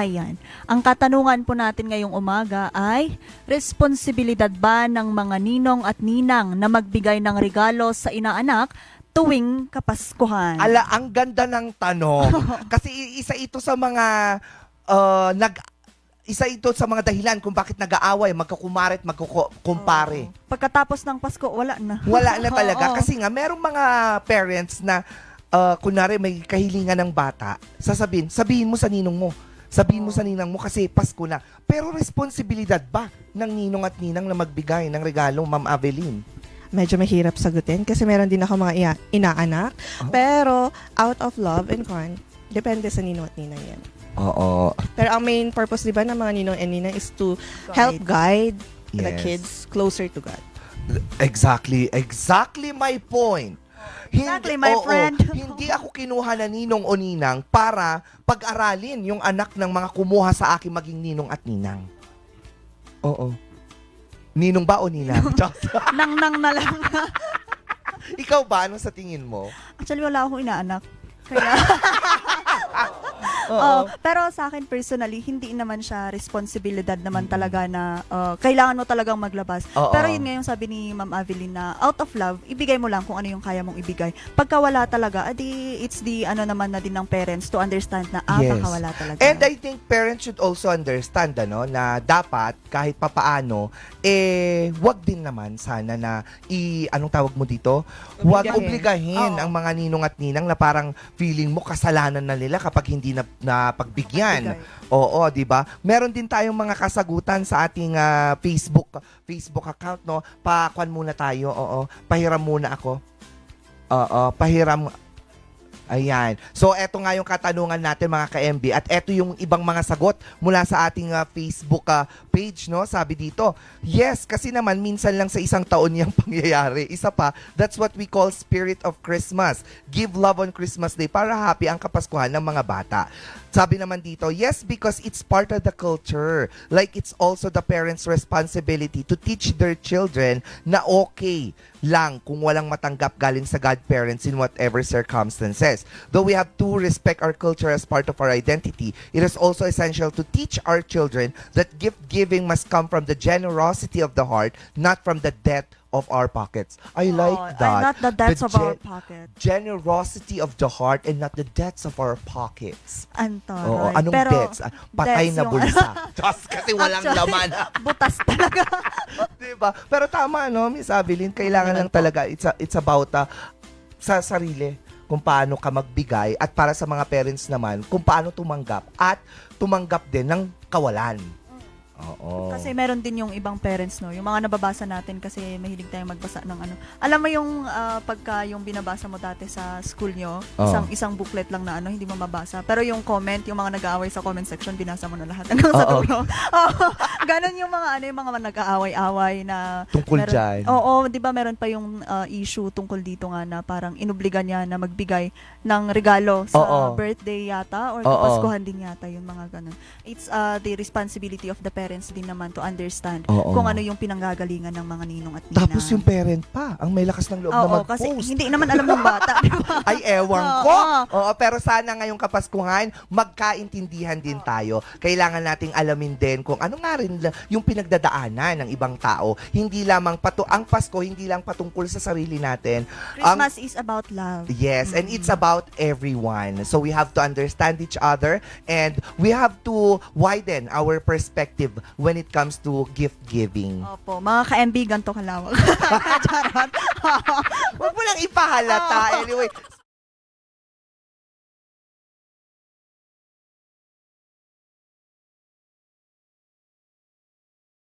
Ayan. Ang katanungan po natin ngayong umaga ay, responsibilidad ba ng mga ninong at ninang na magbigay ng regalo sa inaanak tuwing Kapaskuhan? Ala, ang ganda ng tanong. Kasi isa ito sa mga uh, nag isa ito sa mga dahilan kung bakit nag-aaway, magkakumaret, magkukumpare. Oo. Pagkatapos ng Pasko, wala na. Wala na talaga. Oo. Kasi nga, merong mga parents na, uh, kunwari may kahilingan ng bata, sasabihin, sabihin mo sa ninong mo. Sabihin mo sa ninang mo kasi Pasko na. Pero responsibilidad ba ng ninong at ninang na magbigay ng regalo, Ma'am Avelin? medyo mahirap sagutin kasi meron din ako mga ia- inaanak. Oh. Pero out of love and fun, depende sa ninong at ninang yan. Oo. Pero ang main purpose, di ba, ng mga ninong and ninang is to help guide the Yes. kids closer to God. Exactly, exactly my point. Exactly, my oo, friend. hindi ako kinuha na ninong o ninang para pag-aralin yung anak ng mga kumuha sa akin maging ninong at ninang. Oo. Ninong ba o ninang? Nang nang na lang. Ikaw ba? Ano sa tingin mo? Actually, wala akong inaanak. Kaya, Oo. Oo, pero sa akin personally, hindi naman siya responsibilidad naman talaga na uh, kailangan mo talagang maglabas. Oo. Pero yun nga yung sabi ni Ma'am Avelin na out of love, ibigay mo lang kung ano yung kaya mong ibigay. Pagka wala talaga, adi it's the ano naman na din ng parents to understand na ah, Yes. baka wala talaga. And I think parents should also understand ano na dapat kahit papaano eh wag din naman sana na i anong tawag mo dito? Wag Obligahin. obligahin Oo. ang mga ninong at ninang na parang feeling mo kasalanan na nila kapag hindi na, na pagbigyan. Oo, 'di ba? Meron din tayong mga kasagutan sa ating ah, Facebook Facebook account no. Pakwan muna tayo. Oo. Pahiram muna ako. Oo, pahiram Ayan. So, eto nga yung katanungan natin mga ka-MB at eto yung ibang mga sagot mula sa ating ah, Facebook ah, page, no? Sabi dito, yes, kasi naman minsan lang sa isang taon yung pangyayari. Isa pa, that's what we call spirit of Christmas. Give love on Christmas Day para happy ang kapaskuhan ng mga bata. Sabi naman dito, yes, because it's part of the culture. Like it's also the parents' responsibility to teach their children na okay lang kung walang matanggap galing sa godparents in whatever circumstances. Though we have to respect our culture as part of our identity, it is also essential to teach our children that gift giving must come from the generosity of the heart, not from the debt of our pockets. I like Oo, ay, that. not the debts The of our pocket. Generosity of the heart and not the debts of our pockets. Antaray. Oo, anong pero, debts? Ah, Patay debts na yung- bulsa. Just kasi walang Actually, laman. Butas talaga. diba? Pero tama, no, Miss Abilene, kailangan lang talaga, it's, a- it's about uh, sa sarili kung paano ka magbigay at para sa mga parents naman, kung paano tumanggap at tumanggap din ng kawalan. Oo. Kasi meron din yung ibang parents, no? Yung mga nababasa natin kasi mahilig tayong magbasa ng ano. Alam mo yung ah, pagka yung binabasa mo dati sa school nyo, Oo. isang isang booklet lang na ano, hindi mo mabasa. Pero yung comment, yung mga nag-aaway sa comment section, binasa mo na lahat hanggang sa Oo. dulo. Oo. Ganon yung mga ano, yung mga nag-aaway-away na Tungkol meron- dyan. Oo, 'di ba meron pa yung ah, issue tungkol dito nga na parang inubligan niya na magbigay ng regalo sa Oo. birthday yata or Oo. kapaskuhan din yata yung mga ganun. It's uh, the responsibility of the parents din naman to understand Oo. kung ano yung pinanggagalingan ng mga ninong at ninang. Tapos yung parent pa, ang may lakas ng loob na Oo, mag-post. kasi hindi naman alam ng bata. di ba? Ay, ewan Oo. ko. Oo, pero sana ngayong Kapaskuhan, magkaintindihan din tayo. Kailangan nating alamin din kung ano nga rin la- yung pinagdadaanan ng ibang tao. Hindi lamang pato ang Pasko, hindi lang patungkol sa sarili natin. Christmas is about love. Yes, and Mm. it's about everyone. So we have to understand each other and we have to widen our perspective when it comes to gift giving. Opo, mga ka-MB, ganito kalawag. Charot. Huwag mo lang ipahalata. Anyway,